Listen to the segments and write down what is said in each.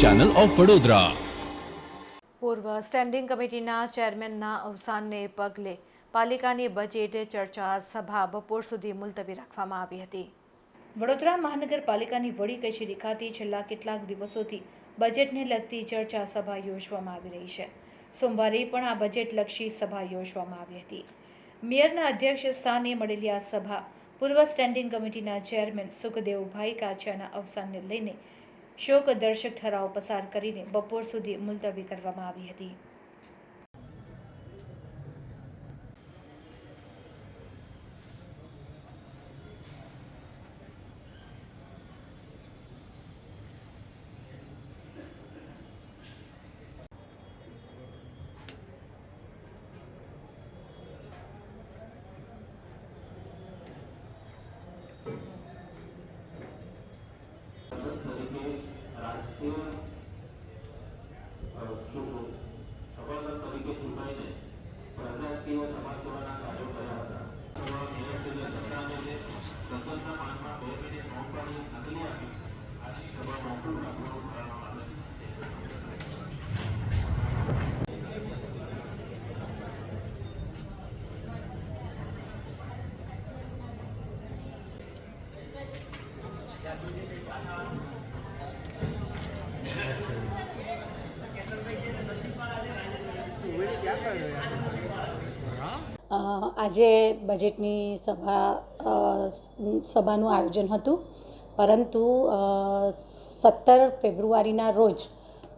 Channel of Vadodara પૂર્વ standing કમિટીના ચેરમેનના અવસાનને પગલે પાલિકાની બજેટ ચર્ચા સભા બપોર સુધી મુલતવી રાખવામાં આવી હતી. વડોદરા મહાનગરપાલિકાની વડી કચેરી ખાતે છેલ્લા કેટલાક દિવસોથી બજેટને લગતી ચર્ચા સભા યોજવામાં આવી રહી છે. સોમવારે પણ આ બજેટલક્ષી સભા યોજવામાં આવી હતી. મેયરના અધ્યક્ષ સ્થાને મળેલી આ સભા પૂર્વ સ્ટેન્ડિંગ કમિટીના ચેરમેન સુખદેવભાઈ કાછાના અવસાનને લઈને શોક દર્શક ઠરાવ પસાર કરીને બપોર સુધી મુલતવી કરવામાં આવી હતી. ચૂંટો સભાસદ તરીકે ચૂંટાઈને પ્રજાકીય સમાજ સેવાના કાર્યો કર્યા હતા. સત્તાને માનમાં બે મિનિટ મૌન પાડી નકલી આપી આજની સભા મોકૂફ રાખવાનું ઠરાવવામાં આવે છે. અ, આજે બજેટની સભા સભાનું આયોજન હતું. પરંતુ સત્તર ફેબ્રુઆરીના રોજ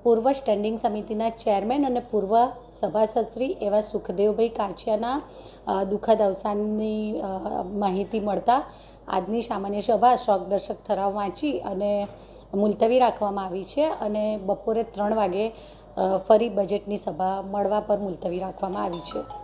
પૂર્વ સ્ટેન્ડિંગ સમિતિના ચેરમેન અને પૂર્વ સભાસદશ્રી એવા સુખદેવભાઈ કાછિયાના દુઃખદ અવસાનની માહિતી મળતા આજની સામાન્ય સભા શોકદર્શક ઠરાવ વાંચી અને મુલતવી રાખવામાં આવી છે અને બપોરે ત્રણ વાગે ફરી બજેટની સભા મળવા પર મુલતવી રાખવામાં આવી છે.